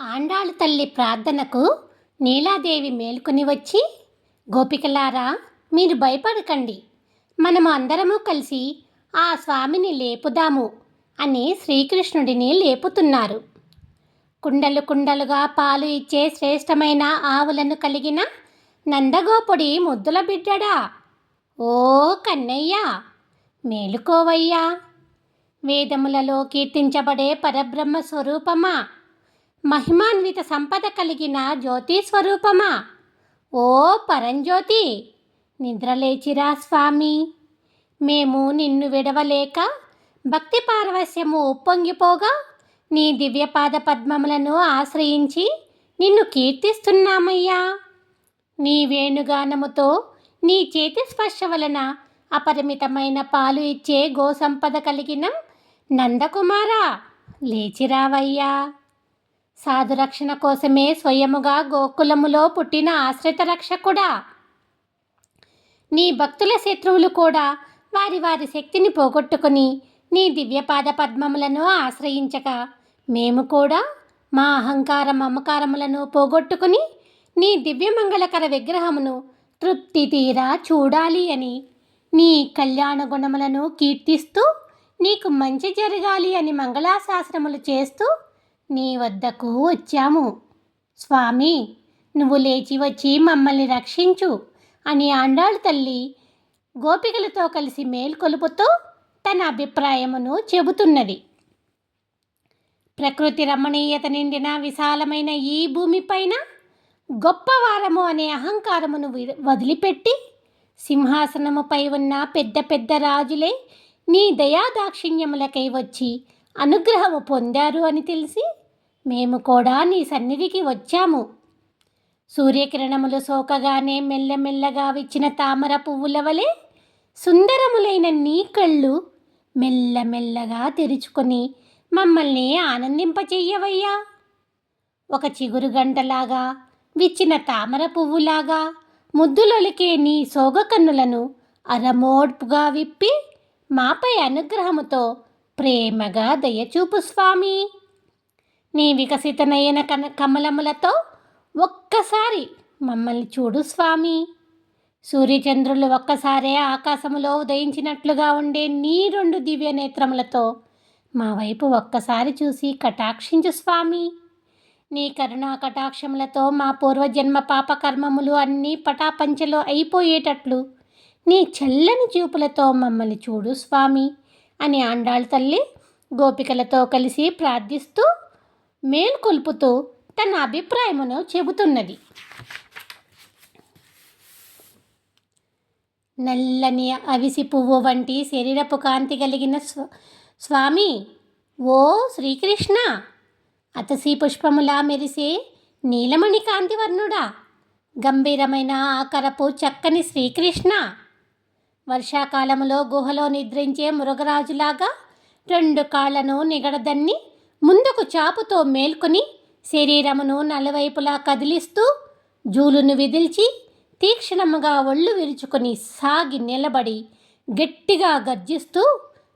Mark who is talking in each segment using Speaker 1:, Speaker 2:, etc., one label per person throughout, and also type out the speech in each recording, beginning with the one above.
Speaker 1: ఆండాళ్ తల్లి ప్రార్థనకు నీలాదేవి మేల్కొని వచ్చి గోపికలారా మీరు భయపడకండి. మనము అందరము కలిసి ఆ స్వామిని లేపుదాము అని శ్రీకృష్ణుడిని లేపుతున్నారు. కుండలు కుండలుగా పాలు ఇచ్చే శ్రేష్టమైన ఆవులను కలిగిన నందగోపుడి ముద్దుల బిడ్డడా. ఓ కన్నయ్య మేలుకోవయ్యా. వేదములలో కీర్తించబడే పరబ్రహ్మ స్వరూపమా మహిమాన్విత సంపద కలిగిన జ్యోతి స్వరూపమా? ఓ పరంజ్యోతి నిద్రలేచిరా స్వామి. మేము నిన్ను విడవలేక భక్తి పారవస్యము ఉప్పొంగిపోగా నీ దివ్యపాద పద్మములను ఆశ్రయించి నిన్ను కీర్తిస్తున్నామయ్యా. నీ వేణుగానముతో నీ చేతి స్పర్శ వలన అపరిమితమైన పాలు ఇచ్చే గోసంపద కలిగిన నందకుమారా లేచిరావయ్యా. సాధురక్షణ కోసమే స్వయముగా గోకులములో పుట్టిన ఆశ్రిత రక్షకుడా. నీ భక్తుల శత్రువులు కూడా వారి వారి శక్తిని పోగొట్టుకుని నీ దివ్యపాద పద్మములను ఆశ్రయించక మేము కూడా మా అహంకార మమకారములను పోగొట్టుకుని నీ దివ్యమంగళకర విగ్రహమును తృప్తి తీరా చూడాలి అని నీ కళ్యాణ గుణములను కీర్తిస్తూ నీకు మంచి జరగాలి అని మంగళాశాసనములు చేస్తూ నీ వద్దకు వచ్చాము. స్వామి నువ్వు లేచి వచ్చి మమ్మల్ని రక్షించు అని ఆండాళ్ తల్లి గోపికలతో కలిసి మేల్కొలుపుతూ తన అభిప్రాయమును చెబుతున్నది. ప్రకృతి రమణీయత నిండిన విశాలమైన ఈ భూమిపైన గొప్పవారము అనే అహంకారమును వదిలిపెట్టి సింహాసనముపై ఉన్న పెద్ద పెద్ద రాజులే నీ దయాదాక్షిణ్యములకై వచ్చి అనుగ్రహము పొందారు అని తెలిసి మేము కూడా నీ సన్నిధికి వచ్చాము. సూర్యకిరణములు సోకగానే మెల్లమెల్లగా విచ్చిన తామర పువ్వుల వలె సుందరములైన నీ కళ్ళు మెల్లమెల్లగా తెరుచుకొని మమ్మల్ని ఆనందింపచెయ్యవయ్యా ఒక చిగురు గంటలాగా విచ్చిన తామర పువ్వులాగా ముద్దులొలికే నీ సోగ కన్నులను అరమోడ్పుగా విప్పి మాపై అనుగ్రహముతో ప్రేమగా దయచూపు స్వామి. నీ వికసితనయన కన కమలములతో ఒక్కసారి మమ్మల్ని చూడు స్వామి. సూర్యచంద్రులు ఒక్కసారే ఆకాశములో ఉదయించినట్లుగా ఉండే నీ రెండు దివ్య నేత్రములతో మా వైపు ఒక్కసారి చూసి కటాక్షించు స్వామి. నీ కరుణా కటాక్షములతో మా పూర్వజన్మ పాపకర్మములు అన్నీ పటాపంచలో అయిపోయేటట్లు నీ చల్లని చూపులతో మమ్మల్ని చూడు స్వామి. అని ఆండాళ్ తల్లి గోపికలతో కలిసి ప్రార్థిస్తూ మేల్కొల్పుతూ తన అభిప్రాయమును చెబుతున్నది. నల్లని అవిసి పువ్వు వంటి శరీరపు కాంతి కలిగిన స్వ స్వామి ఓ శ్రీకృష్ణ! అతసి పుష్పములా మెరిసే నీలమణి కాంతివర్ణుడా! గంభీరమైన ఆకరపు చక్కని శ్రీకృష్ణ! వర్షాకాలములో గుహలో నిద్రించే మృగరాజులాగా రెండు కాళ్ళను నిగడదన్ని ముందుకు చాపుతో మేల్కొని శరీరమును నలువైపులా కదిలిస్తూ జూలును విదిల్చి తీక్షణముగా ఒళ్ళు విరుచుకొని సాగి నిలబడి గట్టిగా గర్జిస్తూ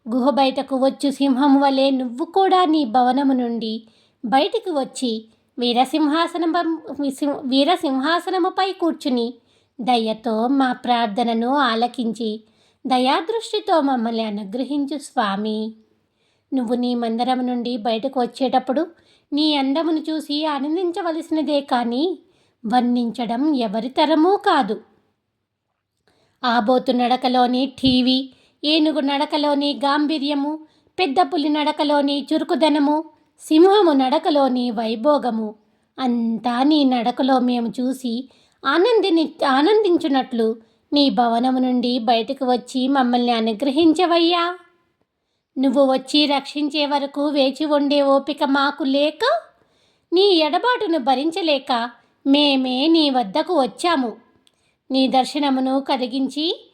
Speaker 1: గుహ బయటకు వచ్చు సింహం వలె నువ్వు కూడా నీ భవనము నుండి బయటికి వచ్చి వీరసింహాసనం వీరసింహాసనముపై కూర్చుని దయతో మా ప్రార్థనను ఆలకించి దయాదృష్టితో మమ్మల్ని అనుగ్రహించు స్వామి. నువ్వు నీ మందిరం నుండి బయటకు వచ్చేటప్పుడు నీ అందమును చూసి ఆనందించవలసినదే కానీ వర్ణించడం ఎవరి తరమూ కాదు. ఆబోతు నడకలోని టీవీ ఏనుగు నడకలోని గాంభీర్యము పెద్ద పులి నడకలోని చురుకుదనము సింహము నడకలోని వైభోగము అంతా నీ నడకలో మేము చూసి ఆనందిని ఆనందించున్నట్లు నీ భవనము నుండి బయటకు వచ్చి మమ్మల్ని అనుగ్రహించవయ్యా. నువ్వు వచ్చి రక్షించే వరకు వేచి ఉండే ఓపిక మాకు లేక నీ ఎడబాటును భరించలేక మేమే నీ వద్దకు వచ్చాము. నీ దర్శనమును కలిగించి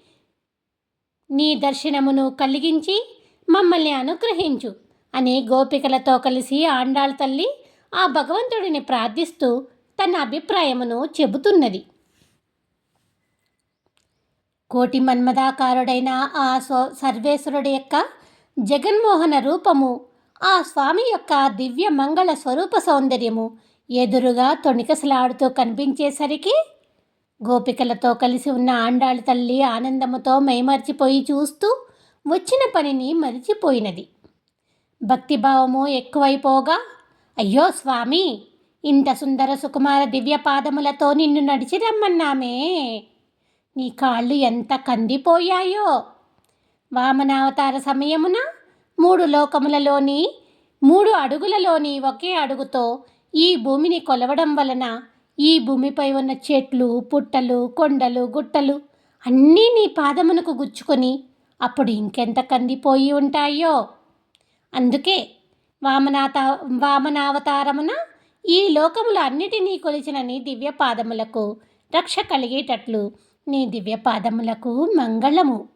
Speaker 1: నీ దర్శనమును కలిగించి మమ్మల్ని అనుగ్రహించు. అని గోపికలతో కలిసి ఆండాళ్ తల్లి ఆ భగవంతుడిని ప్రార్థిస్తూ తన అభిప్రాయమును చెబుతున్నది. కోటి మన్మదాకారుడైన ఆ సో సర్వేశ్వరుడి యొక్క జగన్మోహన రూపము ఆ స్వామి యొక్క దివ్య మంగళ స్వరూప సౌందర్యము ఎదురుగా తొణికసలాడుతూ కనిపించేసరికి గోపికలతో కలిసి ఉన్న ఆండాళి తల్లి ఆనందముతో మైమర్చిపోయి చూస్తూ వచ్చిన పనిని మరిచిపోయినది. భక్తిభావము ఎక్కువైపోగా అయ్యో స్వామి ఇంత సుందర సుకుమార దివ్య పాదములతో నిన్ను నడిచి రమ్మన్నామే. నీ కాళ్ళు ఎంత కందిపోయాయో. వామనావతార సమయమున మూడు లోకములలోని మూడు అడుగులలోని ఒకే అడుగుతో ఈ భూమిని కొలవడం వలన ఈ భూమిపై ఉన్న చెట్లు పుట్టలు కొండలు గుట్టలు అన్నీ నీ పాదమునకు గుచ్చుకొని అప్పుడు ఇంకెంత కందిపోయి ఉంటాయో. అందుకే వామనాత వామనావతారమున ఈ లోకములు అన్నిటినీ కొలిచిన నీ దివ్య పాదములకు రక్ష కలిగేటట్లు నీ దివ్య పాదములకు మంగళము.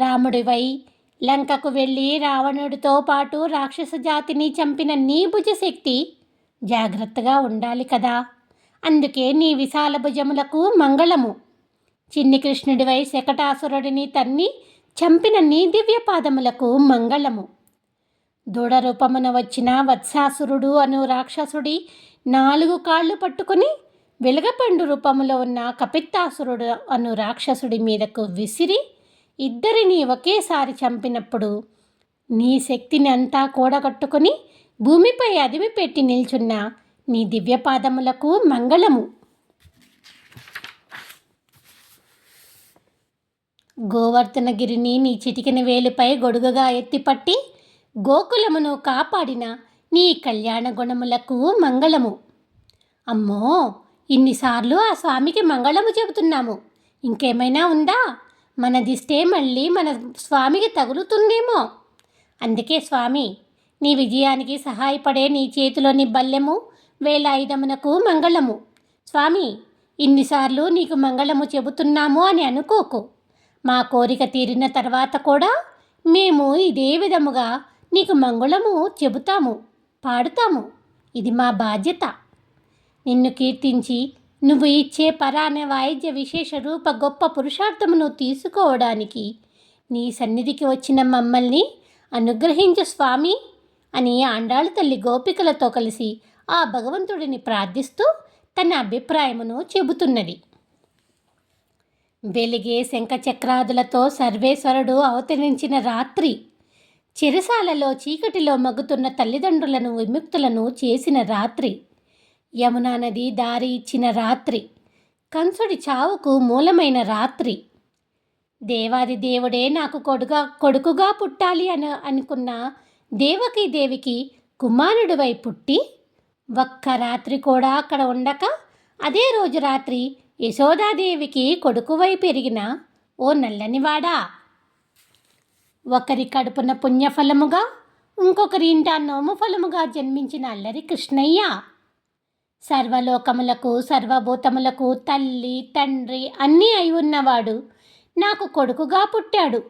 Speaker 1: రాముడివై లంకకు వెళ్ళి రావణుడితో పాటు రాక్షస జాతిని చంపిన నీ భుజశక్తి జాగ్రత్తగా ఉండాలి కదా. అందుకే నీ విశాల భుజములకు మంగళము. చిన్ని కృష్ణుడివై శకటాసురుడిని తన్ని చంపిన నీ దివ్య పాదములకు మంగళము. దూడ రూపమున వచ్చిన వత్సాసురుడు అను రాక్షసుడి నాలుగు కాళ్ళు పట్టుకుని వెలగపండు రూపములో ఉన్న కపిత్తాసురుడు అను రాక్షసుడి మీదకు విసిరి ఇద్దరిని ఒకేసారి చంపినప్పుడు నీ శక్తిని అంతా కూడగట్టుకుని భూమిపై అదిమి పెట్టి నిల్చున్న నీ దివ్యపాదములకు మంగళము. గోవర్ధనగిరిని నీ చిటికిన వేలుపై గొడుగుగా ఎత్తిపట్టి గోకులమును కాపాడిన నీ కళ్యాణ గుణములకు మంగళము. అమ్మో ఇన్నిసార్లు ఆ స్వామికి మంగళము చెబుతున్నాము. ఇంకేమైనా ఉందా? మన దిష్టే మళ్ళీ మన స్వామికి తగులుతుందేమో. అందుకే స్వామి నీ విజయానికి సహాయపడే నీ చేతిలోని బల్లెము వేలాయుధమునకు మంగళము. స్వామి ఇన్నిసార్లు నీకు మంగళము చెబుతున్నాము అని అనుకోకు. మా కోరిక తీరిన తర్వాత కూడా మేము ఇదే విధముగా నీకు మంగళము చెబుతాము పాడుతాము. ఇది మా బాధ్యత. నిన్ను కీర్తించి నువ్వు ఇచ్చే పరాణ వాయిద్య విశేష రూప గొప్ప పురుషార్థమును తీసుకోవడానికి నీ సన్నిధికి వచ్చిన మమ్మల్ని అనుగ్రహించు స్వామి అని అండాళ్ళ తల్లి గోపికలతో కలిసి ఆ భగవంతుడిని ప్రార్థిస్తూ తన అభిప్రాయమును చెబుతున్నది. వెలిగే శంఖచక్రాదులతో సర్వేశ్వరుడు అవతరించిన రాత్రి చిరసాలలో చీకటిలో మగ్గుతున్న తల్లిదండ్రులను విముక్తులను చేసిన రాత్రి. యమునా నది దారి ఇచ్చిన రాత్రి. కంసుడి చావుకు మూలమైన రాత్రి. దేవాది దేవుడే నాకు కొడుగా కొడుకుగా పుట్టాలి అని అనుకున్న దేవకీ దేవికి కుమారుడివై పుట్టి ఒక్క రాత్రి కూడా అక్కడ ఉండక అదే రోజు రాత్రి యశోదాదేవికి కొడుకువై పెరిగిన ఓ నల్లనివాడా ఒకరి కడుపున పుణ్యఫలముగా ఇంకొకరి ఇంట నోము ఫలముగా జన్మించిన అల్లరి కృష్ణయ్య. సర్వలోకములకు సర్వభూతములకు తల్లి తండ్రి అన్నీ అయి ఉన్నవాడు నాకు కొడుకుగా పుట్టాడు.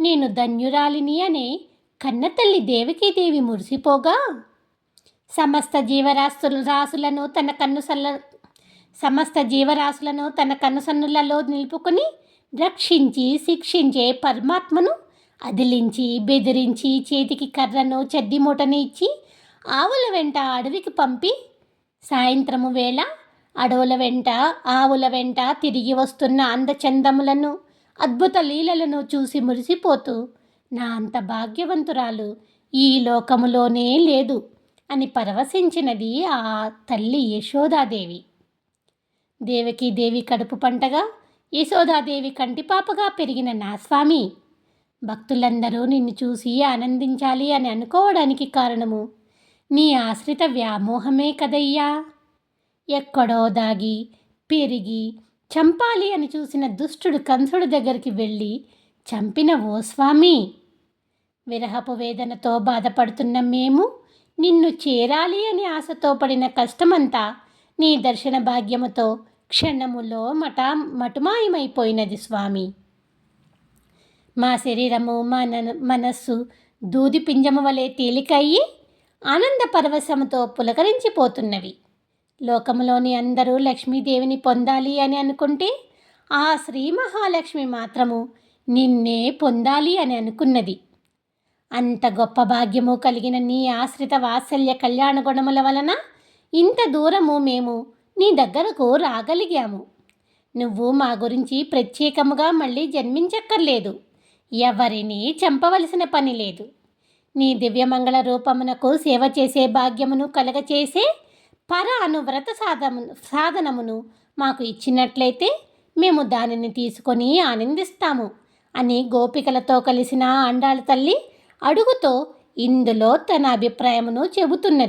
Speaker 1: నేను ధన్యురాలిని అనే కన్నతల్లి దేవికీదేవి మురిసిపోగా సమస్త జీవరాశులు రాసులను తన కన్నుసల్ల సమస్త జీవరాశులను తన కనుసన్నులలో నిలుపుకొని రక్షించి శిక్షించే పరమాత్మను అదిలించి బెదిరించి చేతికి కర్రను చెడ్డి మూటని ఇచ్చి ఆవుల వెంట అడవికి పంపి సాయంత్రము వేళ అడవుల వెంట ఆవుల వెంట తిరిగి వస్తున్న అందచందములను అద్భుత లీలలను చూసి మురిసిపోతూ నా అంత భాగ్యవంతురాలు ఈ లోకములోనే లేదు అని పరవశించినది ఆ తల్లి యశోదాదేవి. దేవకి దేవి కడుపు పంటగా యశోదాదేవి కంటిపాపగా పెరిగిన నా స్వామి భక్తులందరూ నిన్ను చూసి ఆనందించాలి అని అనుకోవడానికి కారణము నీ ఆశ్రిత వ్యామోహమే కదయ్యా. ఎక్కడో దాగి పెరిగి చంపాలి అని చూసిన దుష్టుడు కంసుడు దగ్గరికి వెళ్ళి చంపిన ఓ స్వామి విరహపు వేదనతో బాధపడుతున్న మేము నిన్ను చేరాలి అని ఆశతో పడిన కష్టమంతా నీ దర్శన భాగ్యముతో క్షణములో మటా మటుమాయమైపోయినది స్వామి. మా శరీరము మన మనస్సు దూది పింజము వలె తేలికయ్యి ఆనంద పరవశముతో పులకరించిపోతున్నవి. లోకములోని అందరూ లక్ష్మీదేవిని పొందాలి అని అనుకుంటే ఆ శ్రీ మహాలక్ష్మి మాత్రము నిన్నే పొందాలి అని అనుకున్నది. అంత గొప్ప భాగ్యము కలిగిన నీ ఆశ్రిత వాత్సల్య కళ్యాణ గుణముల వలన ఇంత దూరము మేము నీ దగ్గరకు రాగలిగాము. నువ్వు మా గురించి ప్రత్యేకముగా మళ్ళీ జన్మించక్కర్లేదు. ఎవరినీ చంపవలసిన పని లేదు. నీ దివ్యమంగళ రూపమునకు సేవ చేసే భాగ్యమును కలగచేసే పర అనువ్రత సాధము సాధనమును మాకు ఇచ్చినట్లయితే మేము దానిని తీసుకొని ఆనందిస్తాము అని గోపికలతో కలిసిన అండాల తల్లి అడుగుతో ఇందులో తన అభిప్రాయమును చెబుతున్నది.